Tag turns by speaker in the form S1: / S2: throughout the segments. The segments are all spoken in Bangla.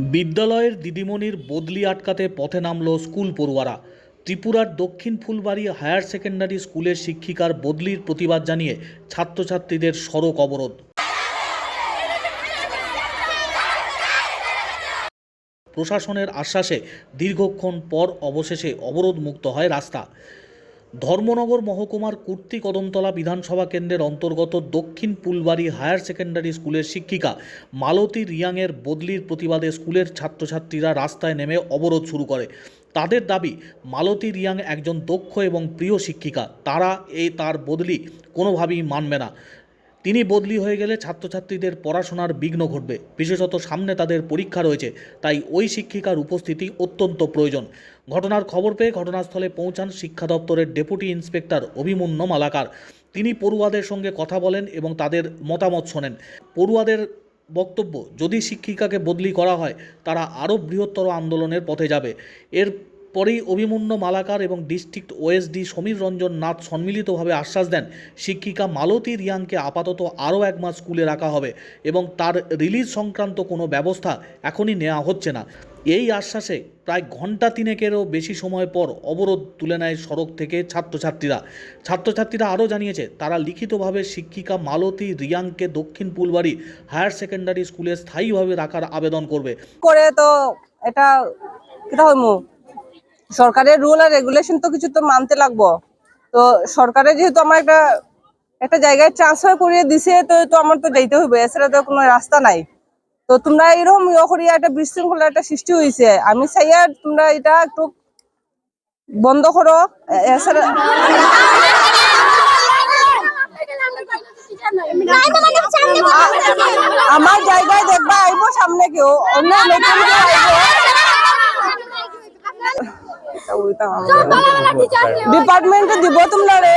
S1: বিদ্যালয়ের দিদিমণির বদলি আটকাতে পথে নামল স্কুল পড়ুয়ারা। ত্রিপুরার দক্ষিণ ফুলবাড়ি হায়ার সেকেন্ডারি স্কুলের শিক্ষিকার বদলির প্রতিবাদ জানিয়ে ছাত্রছাত্রীদের সড়ক অবরোধ। প্রশাসনের আশ্বাসে দীর্ঘক্ষণ পর অবশেষে অবরোধ মুক্ত হয় রাস্তা। ধর্মনগর মহকুমার কুর্তি কদমতলা বিধানসভা কেন্দ্রের অন্তর্গত দক্ষিণ পুলবাড়ি হায়ার সেকেন্ডারি স্কুলের শিক্ষিকা মালতী রিয়াংয়ের বদলির প্রতিবাদে স্কুলের ছাত্রছাত্রীরা রাস্তায় নেমে অবরোধ শুরু করে। তাদের দাবি, মালতী রিয়াং একজন দক্ষ এবং প্রিয় শিক্ষিকা, তারা এই তার বদলি কোনোভাবেই মানবে না। তিনি বদলি হয়ে গেলে ছাত্রছাত্রীদের পড়াশোনার বিঘ্ন ঘটবে। বিশেষত সামনে তাদের পরীক্ষা রয়েছে, তাই ওই শিক্ষিকার উপস্থিতি অত্যন্ত প্রয়োজন। ঘটনার খবর পেয়ে ঘটনাস্থলে পৌঁছান শিক্ষা দপ্তরের ডেপুটি ইন্সপেক্টর অভিমন্য মালাকার। তিনি পড়ুয়াদের সঙ্গে কথা বলেন এবং তাদের মতামত শোনেন। পড়ুয়াদের বক্তব্য, যদি শিক্ষিকাকে বদলি করা হয়, তারা আরও বৃহত্তর আন্দোলনের পথে যাবে। এর পরেই অভিমন্য মালাকার এবং ডিস্ট্রিক্ট ওএসডি সমীর রঞ্জন নাথ সম্মিলিতভাবে আশ্বাস দেন, শিক্ষিকা মালতী রিয়াংকে আপাতত আরও এক মাস স্কুলে রাখা হবে এবং তার রিলিজ সংক্রান্ত কোনো ব্যবস্থা এখনই নেওয়া হচ্ছে না। এই আশ্বাসে প্রায় ঘণ্টা তিনেকেরও বেশি সময় পর অবরোধ তুলে নেয় সড়ক থেকে ছাত্রছাত্রীরা। ছাত্রছাত্রীরা আরও জানিয়েছে, তারা লিখিতভাবে শিক্ষিকা মালতী রিয়াংকে দক্ষিণ পুলবাড়ি হায়ার সেকেন্ডারি স্কুলে স্থায়ীভাবে রাখার আবেদন করবে।
S2: করে তো এটা সরকারের রুল আর রেগুলেশন তো কিছু তো মানতে লাগবো। তো সরকারে যেহেতু আমার একটা একটা জায়গায় ট্রান্সফার করিয়ে দিছে, তো তো আমার তো যাইতে হইবে, এছাড়া তো কোনো রাস্তা নাই। তো তোমরা এরকম ইয়ে করিয়া একটা বিশৃঙ্খলা একটা সৃষ্টি হয়েছে আমি চাইয়া তোমরা এটা একটু বন্ধ করো, এছাড়া আমার জায়গায় দেখবা আইবো সামনে কেউ, অন্য নতুন আইবো। ডিপার্টমেন্টে দিব তোমরা রে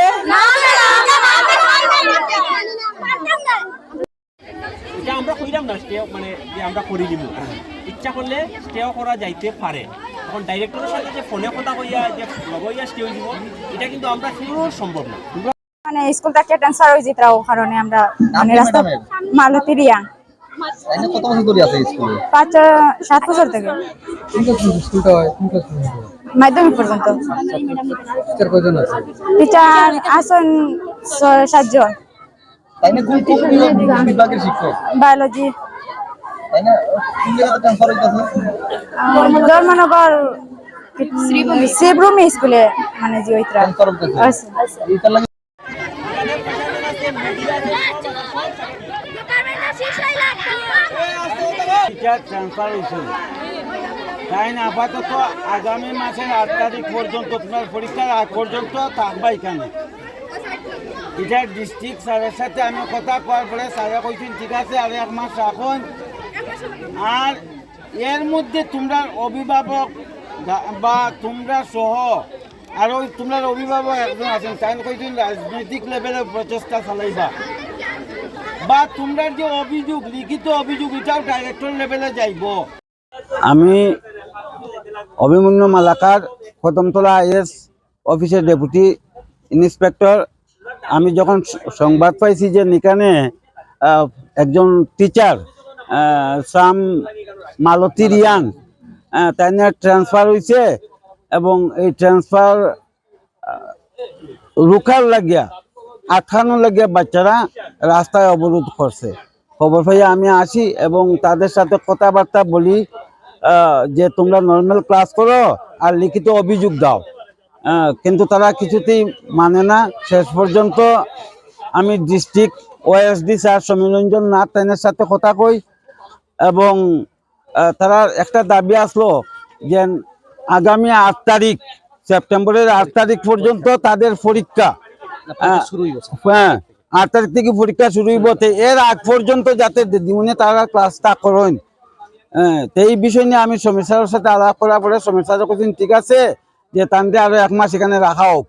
S3: আমরা কইলাম না স্টে মানে যে আমরা করে দিব ইচ্ছা করলে স্টেও করা যাইতে পারে এখন ডাইরেক্টরের সাথে যে ফোনে কথা কইয়া যে লগইয়া স্টে দিব এটা কিন্তু আমরা কোনো সম্ভব না
S4: মানে স্কুল থেকে ট্রান্সফার হয়ে যেত কারণে আমরা মানে রাস্তা মালতী রিয়াং
S5: কত বছর ধরে আছে স্কুলে
S4: পাঁচ সাত বছর থেকে
S5: স্কুলটা হয়
S4: মাধ্যমিক পর্যন্ত।
S5: টিচার কয়জন আছে?
S4: টিচার আসন সাতজন।
S5: তাই না? কোন কোন বিভাগের শিক্ষক?
S4: বায়োলজি।
S5: তাই না? কোন জায়গাতে ট্রান্সফার হইতাছে
S4: ধর্মনগর শ্রীভূমি স্কুলে মানে যে ওইতরা
S5: ট্রান্সফার হইতাছে এইটার লাগে
S6: টিচার ট্রান্সফার হয়েছে তাই না? আপাতত আগামী মাসের আট তারিখ পর্যন্ত তোমার পরীক্ষার আগ পর্যন্ত থাকবা এখানে। এটা ডিস্ট্রিক্ট স্যারের সাথে আমি কথা করার পরে স্যারে কইছেন, ঠিক আছে, আর এক মাস রাখুন। আর এর মধ্যে তোমরা অভিভাবক বা তোমরা সহ আর ওই তোমরা অভিভাবক একজন আছেন, তাই কইছেন, রাজনৈতিক লেভেলে প্রচেষ্টা চালাইবা। বা তোমরা যে অভিযোগ, লিখিত অভিযোগ, এটাও ডাইরেক্টর লেভেলে যাইব।
S7: আমি অভিমন্যু মালাকার কদমতলা আইএস অফিসের ডেপুটি ইন্সপেক্টর। আমি যখন সংবাদ পাইছি যে আহ, একজন টিচার সাম মালতী রিয়াং তাই ট্রান্সফার হয়েছে এবং এই ট্রান্সফার রুখার লাগিয়া আটকানো লাগিয়া বাচ্চারা রাস্তায় অবরোধ করছে। খবর পাইয়া আমি আসি এবং তাদের সাথে কথাবার্তা বলি। যে তোমরা নর্মাল ক্লাস করো আর লিখিত অভিযোগ দাও। কিন্তু তারা কিছুতেই মানে না। শেষ পর্যন্ত আমি district OSD sir Samiranjan Nath তাইনের সাথে কথা কই এবং তারা একটা দাবি আসলো যে আগামী আট তারিখ সেপ্টেম্বরের আট তারিখ পর্যন্ত তাদের পরীক্ষা হ্যাঁ আট তারিখ থেকে পরীক্ষা শুরু হইব তো এর আগ পর্যন্ত যাতে দিনে তারা ক্লাসটা করেন। হ্যাঁ তো এই বিষয় নিয়ে আমি সমীর সাথে আলাপ করার পরে সমীর স্যার ঠিক আছে, যে তান্ডে আরও এক মাস এখানে রাখা হোক।